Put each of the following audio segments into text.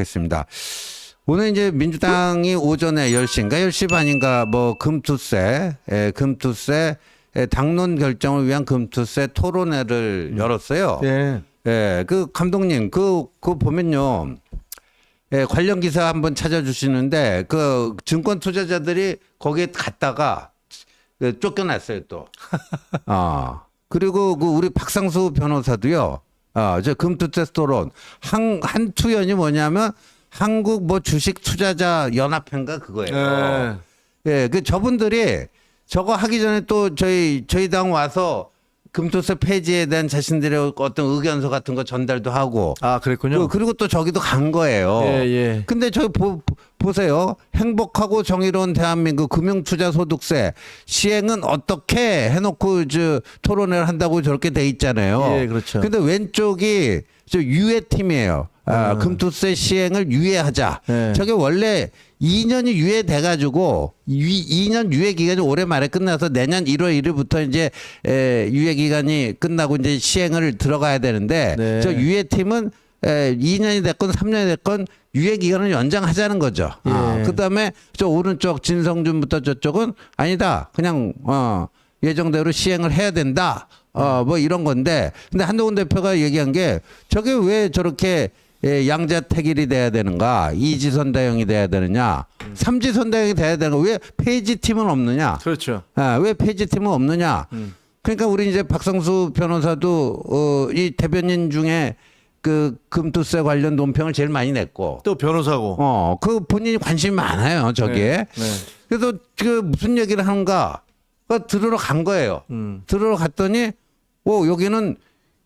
하겠습니다. 오늘 이제 민주당이 오전에 10시인가 10시 반인가 뭐 금투세, 예, 금투세 예, 당론 결정을 위한 금투세 토론회를 열었어요. 네. 예, 그 감독님 그, 그 보면요. 예, 관련 기사 한번 찾아주시는데 그 증권 투자자들이 거기에 갔다가 그 쫓겨났어요 또. 아 그리고 그 우리 박상수 변호사도요. 아저 금투세 토론 한 한 투연이 뭐냐면 한국 뭐 주식 투자자 연합회인가 그거예요. 네. 예, 그 저분들이 저거 하기 전에 또 저희 저희 당 와서 금투세 폐지에 대한 자신들의 어떤 의견서 같은 거 전달도 하고 아, 그랬군요. 그, 리고또 저기도 간 거예요. 예, 예. 근데 저기 보, 보세요. 행복하고 정의로운 대한민국 금융투자소득세 시행은 어떻게 해놓고 저 토론회를 한다고 저렇게 돼 있잖아요. 예, 그렇죠. 근데 왼쪽이 저 유예 팀이에요. 아, 금투세 시행을 유예하자. 네. 저게 원래 2년이 유예돼 가지고 2년 유예 기간이 올해 말에 끝나서 내년 1월 1일부터 이제 에, 유예 기간이 끝나고 이제 시행을 들어가야 되는데 네. 저 유예 팀은 에, 2년이 됐건 3년이 됐건 유예 기간을 연장하자는 거죠. 아, 예. 그다음에 저 오른쪽 진성준부터 저쪽은 아니다. 그냥 어 예정대로 시행을 해야 된다. 어 뭐 이런 건데 근데 한동훈 대표가 얘기한 게 저게 왜 저렇게 예, 양자택일이 돼야 되는가 이지선다형이 돼야 되느냐 삼지선다형이 돼야 되는가 왜 폐지팀은 없느냐 그렇죠. 아, 왜 폐지팀은 없느냐? 그러니까 우리 이제 박성수 변호사도 어, 이 대변인 중에 그 금투세 관련 논평을 제일 많이 냈고, 또 변호사고. 어, 그 본인이 관심이 많아요, 저기에. 네. 그래서 그 무슨 얘기를 하는가? 그 들으러 간 거예요. 음. 들으러 갔더니, 오, 여기는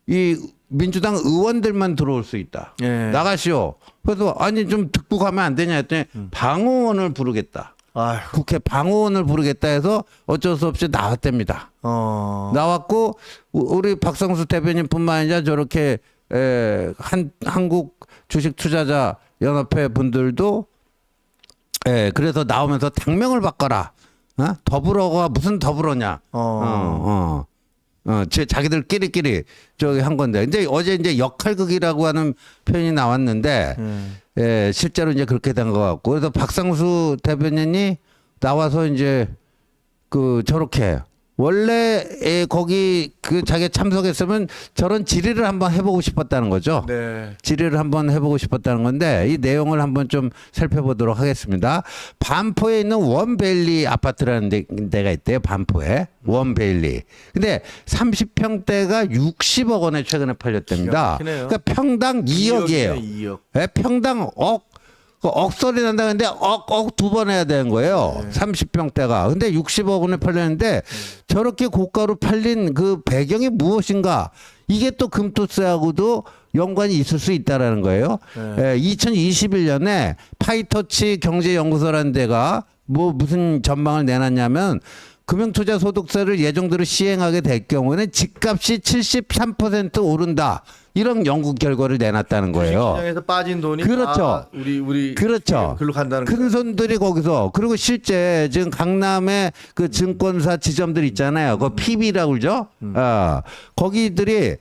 이 민주당 의원들만 들어올 수 있다. 예. 나가시오. 그래서 아니 좀 듣고 가면 안 되냐 했더니 음. 방어원을 부르겠다. 아휴. 국회 방어원을 부르겠다 해서 어쩔 수 없이 나왔답니다. 어. 나왔고 우- 우리 박성수 대변인뿐만 아니라 저렇게 에, 한 한국 주식 투자자 연합회 분들도 에, 그래서 나오면서 당명을 바꿔라. 어? 더불어가 무슨 더불어냐. 어. 어, 어. 어, 제 자기들끼리끼리 저기 한 건데. 근데 어제 이제 역할극이라고 하는 표현이 나왔는데 예. 예, 실제로 이제 그렇게 된 것 같고. 그래서 박상수 대변인이 나와서 이제 그 저렇게 원래 에, 거기 그 자기 참석했으면 저런 질의를 한번 해보고 싶었다는 거죠. 네. 질의를 한번 해보고 싶었다는 건데 이 내용을 한번 좀 살펴보도록 하겠습니다. 반포에 있는 원베일리 아파트라는 데, 데가 있대요. 반포에 원베일리. 근데 30평대가 60억 원에 최근에 팔렸답니다. 그러니까 평당 2억이에요. 2억. 예, 평당 억, 그 억소리 난다는데 억, 억 두 번 해야 되는 거예요. 네. 30평대가. 근데 60억 원에 팔렸는데 저렇게 고가로 팔린 그 배경이 무엇인가? 이게 또 금투세하고도 연관이 있을 수 있다라는 거예요. 네. 예, 2021년에 파이터치 경제연구소라는 데가 뭐 무슨 전망을 내놨냐면 금융투자 소득세를 예정대로 시행하게 될 경우에는 집값이 73% 오른다. 이런 연구 결과를 내놨다는 거예요. 시장에서 빠진 돈이 그렇죠. 다 우리 우리 그렇죠. 글로 간다는 큰 손들이 거기서 그리고 실제 지금 강남에 그 증권사 지점들 있잖아요. 그 PB라고 그러죠. 아 거기들이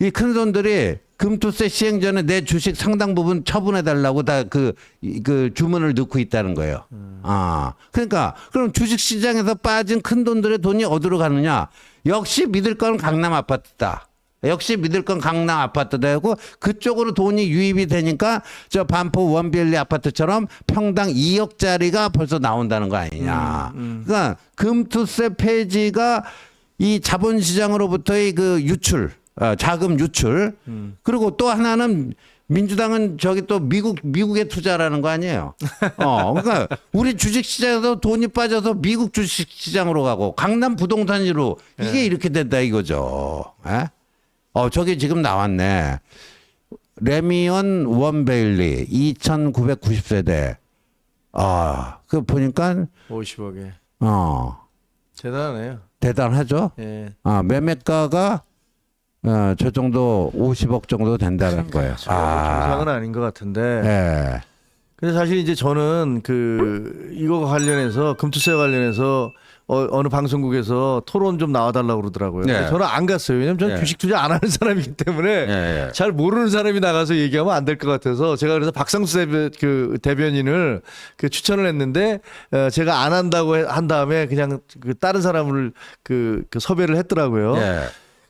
이 큰 손들이 금투세 시행 전에 내 주식 상당 부분 처분해 달라고 다그그 주문을 넣고 있다는 거예요. 아 그러니까 그럼 주식 시장에서 빠진 큰 돈들의 돈이 어디로 가느냐? 역시 믿을 건 강남 아파트다. 역시 믿을 건 강남 아파트 되고 그쪽으로 돈이 유입이 되니까 저 반포 원빌리 아파트처럼 평당 2억짜리가 벌써 나온다는 거 아니냐. 그러니까 금투세 폐지가 이 자본시장으로부터의 그 유출, 어, 자금 유출. 그리고 또 하나는 민주당은 저기 또 미국 미국에 투자라는 거 아니에요. 어, 그러니까 우리 주식 시장에서 돈이 빠져서 미국 주식 시장으로 가고 강남 부동산으로 이게 이렇게 된다 이거죠. 예? 어, 저기 지금 나왔네. 레미언 원베일리 2,990세대. 아, 그 보니까 50억에. 어 대단하네요. 대단하죠. 예. 아 매매가가 어, 저 정도 50억 정도 된다는 거예요. 아, 정상은 아닌 것 같은데. 예. 근데 사실 이제 저는 그 이거 관련해서 금투세 관련해서 어, 어느 방송국에서 토론 좀 나와달라고 그러더라고요. 네. 저는 안 갔어요. 왜냐면 저는 네. 주식 투자 안 하는 사람이기 때문에 예, 예. 잘 모르는 사람이 나가서 얘기하면 안 될 것 같아서 제가 그래서 박상수 대변, 그 대변인을 그 추천을 했는데 어, 제가 안 한다고 해- 한 다음에 그냥 그 다른 사람을 그, 그 섭외를 했더라고요. 예.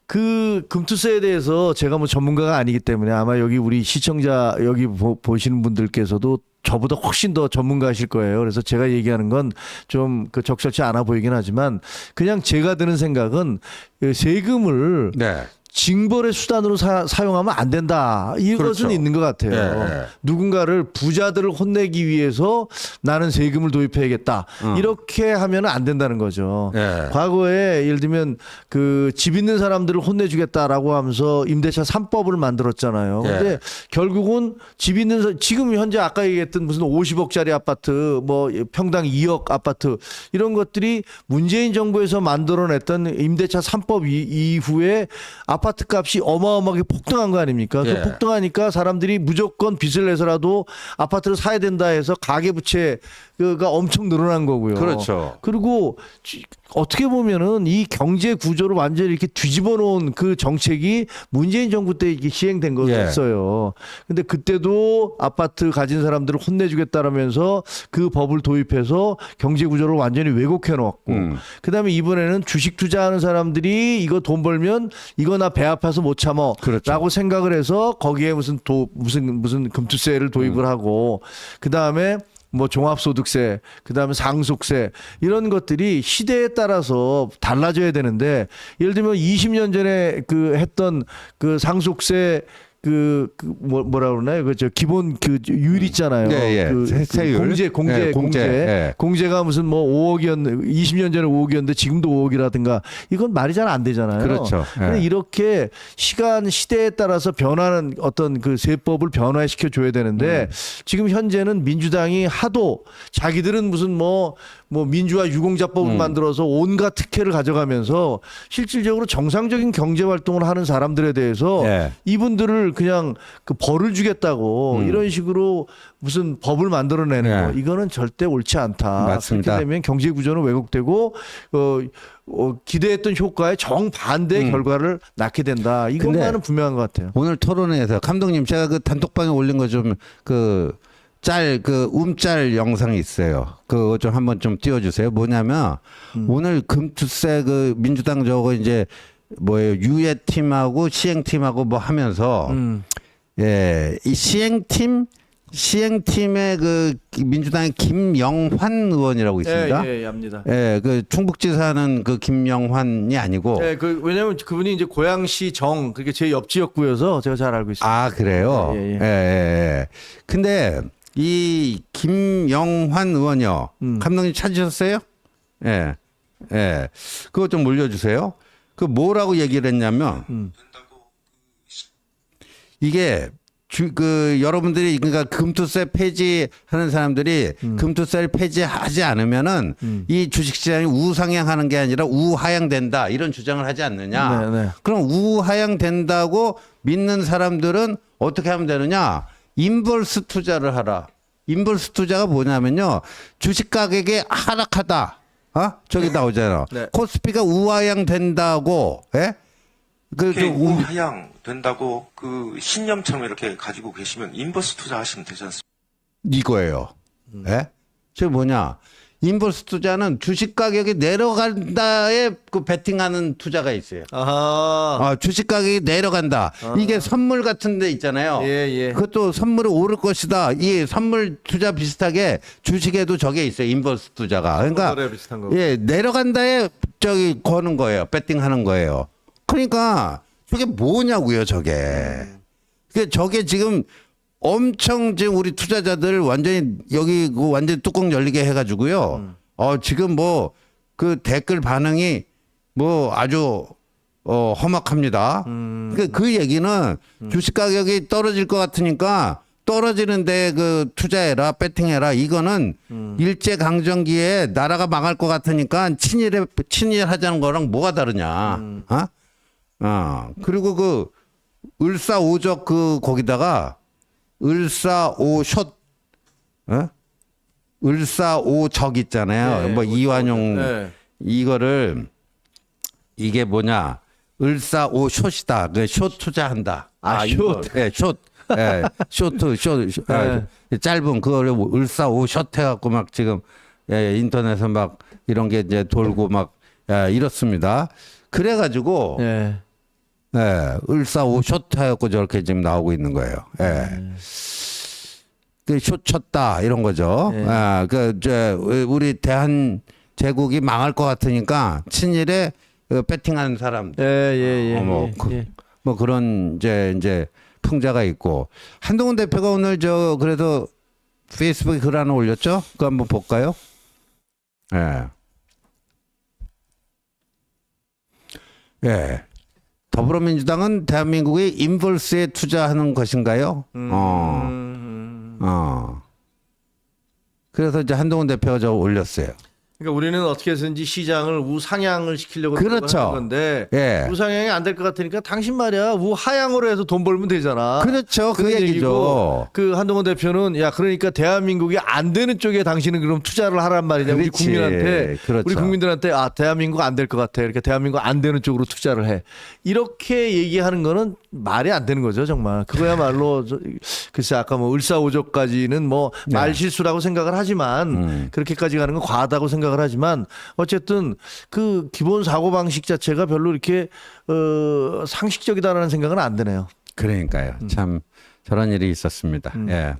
그 금투세에 대해서 제가 뭐 전문가가 아니기 때문에 아마 여기 우리 시청자 여기 보, 보시는 분들께서도 저보다 훨씬 더 전문가실 거예요. 그래서 제가 얘기하는 건 좀 그 적절치 않아 보이긴 하지만 그냥 제가 드는 생각은 그 세금을 네. 징벌의 수단으로 사, 사용하면 안 된다. 이것은 그렇죠. 있는 것 같아요. 예, 예. 누군가를 부자들을 혼내기 위해서 나는 세금을 도입해야겠다. 어. 이렇게 하면 안 된다는 거죠. 예. 과거에 예를 들면 그 집 있는 사람들을 혼내주겠다라고 하면서 임대차 3법을 만들었잖아요. 예. 근데 결국은 집 있는 사- 지금 현재 아까 얘기했던 무슨 50억짜리 아파트 뭐 평당 2억 아파트 이런 것들이 문재인 정부에서 만들어냈던 임대차 3법 이, 이후에 아파트 값이 어마어마하게 폭등한 거 아닙니까? 예. 그 폭등하니까 사람들이 무조건 빚을 내서라도 아파트를 사야 된다 해서 가계부채가 엄청 늘어난 거고요. 그렇죠. 그리고 지- 어떻게 보면은 이 경제 구조를 완전히 이렇게 뒤집어 놓은 그 정책이 문재인 정부 때 이게 시행된 예. 거였어요. 근데 그때도 아파트 가진 사람들을 혼내주겠다라면서 그 법을 도입해서 경제 구조를 완전히 왜곡해 놓았고 음. 그다음에 이번에는 주식 투자하는 사람들이 이거 돈 벌면 이거 나배 아파서 못 참어 그렇죠. 라고 생각을 해서 거기에 무슨 도 무슨 무슨 금투세를 도입을 음. 하고 그 다음에 뭐 종합소득세, 그다음에 상속세 이런 것들이 시대에 따라서 달라져야 되는데 예를 들면 20년 전에 그 했던 그 상속세 그, 그 뭐, 뭐라 그러나요? 그 저 기본 그 유율 있잖아요. 예, 예. 그, 세- 그 세율. 공제 공제 예, 공제 공제. 예. 공제가 무슨 뭐 5억이었 20년 전에 5억이었는데 지금도 5억이라든가 이건 말이 잘 안 되잖아요. 그렇죠. 예. 근데 이렇게 시간 시대에 따라서 변하는 어떤 그 세법을 변화시켜 줘야 되는데 음. 지금 현재는 민주당이 하도 자기들은 무슨 뭐뭐 민주화 유공자법을 음. 만들어서 온갖 특혜를 가져가면서 실질적으로 정상적인 경제 활동을 하는 사람들에 대해서 예. 이분들을 그냥 그 벌을 주겠다고 음. 이런 식으로 무슨 법을 만들어내는 예. 거 이거는 절대 옳지 않다. 맞습니다. 그렇게 되면 경제 구조는 왜곡되고 어, 어, 기대했던 효과에 정반대 음. 결과를 낳게 된다. 이것만은 분명한 것 같아요. 오늘 토론회에서 감독님 제가 그 단톡방에 올린 거 좀그 짤 그 움짤 영상이 있어요. 그거 좀 한번 좀 띄워주세요. 뭐냐면 오늘 금투세 그 민주당 저거 이제 뭐예요 유예 팀하고 시행 팀하고 뭐 하면서 음. 예, 이 시행 팀 시행 팀의 그 민주당의 김영환 의원이라고 있습니다. 예, 예, 압니다. 예, 그 충북지사는 그 김영환이 아니고 예, 그 왜냐면 그분이 이제 고양시 정 그게 제 옆 지역구여서 제가 잘 알고 있습니다. 아 그래요. 예, 예, 예, 예, 예. 예. 근데 이 김영환 의원요. 음. 감독님 찾으셨어요? 예, 예. 그거 좀 올려주세요. 그 뭐라고 얘기를 했냐면 음. 이게 주, 그 여러분들이 그러니까 금투세 폐지하는 사람들이 금투세를 폐지하지 않으면은 음. 이 주식시장이 우상향하는 게 아니라 우하향된다 이런 주장을 하지 않느냐. 네, 네. 그럼 우하향된다고 믿는 사람들은 어떻게 하면 되느냐? 인벌스 투자를 하라. 인벌스 투자가 뭐냐면요. 주식 가격이 하락하다. 어? 저기 나오잖아. 네. 코스피가 우하향 된다고. 예? 그, 우- 우하향 된다고 그 신념처럼 이렇게 가지고 계시면 인버스 투자 하시면 되지 않습니까? 이거예요. 음. 예? 저 뭐냐? 인버스 투자는 주식 가격이 내려간다에 그 베팅하는 투자가 있어요. 아하. 아, 주식 가격이 내려간다. 이게 선물 같은 데 있잖아요. 예, 예. 그것도 선물이 오를 것이다. 이 선물 투자 비슷하게 주식에도 저게 있어요. 인버스 투자가. 그러니까 비슷한 거. 예, 내려간다에 저기 거는 거예요. 배팅하는 거예요. 그러니까 저게 뭐냐고요, 저게. 그 저게 지금 엄청 지금 우리 투자자들 완전히 여기 그 완전히 뚜껑 열리게 해가지고요. 어 지금 뭐 그 댓글 반응이 뭐 아주 어 험악합니다. 그, 그 얘기는 주식 가격이 떨어질 것 같으니까 떨어지는데 그 투자해라, 배팅해라. 이거는 일제 강점기에 나라가 망할 것 같으니까 친일에 친일하자는 거랑 뭐가 다르냐? 어? 어. 그리고 그 을사오적 그 거기다가 을사오숏 어? 을사오적 있잖아요. 네, 뭐 이완용 네. 이거를 이게 뭐냐? 을사오숏이다. 그숏 투자한다. 아. 숏. 예, 숏. 예, 쇼트, 쇼, 쇼 아, 짧은 그거를 을사오숏 해갖고 막 지금 예, 인터넷에 막 이런 게 이제 돌고 막 예, 이렇습니다. 그래가지고 네. 예, 을사오숏 해갖고 저렇게 지금 나오고 있는 거예요. 예. 그숏 쳤다 이런 거죠. 네. 아, 그, 저, 우리 대한 제국이 망할 것 같으니까 친일에 그 배팅하는 사람 예, 예, 예. 어머, 예, 그- 예. 뭐 그런 이제 이제 풍자가 있고 한동훈 대표가 오늘 저 그래도 페이스북에 글 하나 올렸죠? 그거 한번 볼까요? 예. 예. 더불어민주당은 대한민국의 인벌스에 투자하는 것인가요? 어. 음. 어. 그래서 이제 한동훈 대표가 저 올렸어요. 그러니까 우리는 어떻게 해서든지 시장을 우상향을 시키려고 그렇죠. 하는 건데 예. 우상향이 안 될 것 같으니까 당신 말이야 우하향으로 해서 돈 벌면 되잖아. 그렇죠. 그 얘기죠. 그 한동훈 대표는 야 그러니까 대한민국이 안 되는 쪽에 당신은 그럼 투자를 하란 말이냐 우리 그렇지. 국민한테 그렇죠. 우리 국민들한테 아 대한민국 안 될 것 같아 이렇게 대한민국 안 되는 쪽으로 투자를 해 이렇게 얘기하는 거는 말이 안 되는 거죠 정말 그거야말로 저- 글쎄 아까 뭐 을사오적까지는 뭐 네. 말실수라고 생각을 하지만 음. 그렇게까지 가는 건 과하다고 생각 을 하지만 어쨌든 그 기본 사고 방식 자체가 별로 이렇게 어 상식적이다라는 생각은 안 드네요. 그러니까요. 참 저런 일이 있었습니다. 예.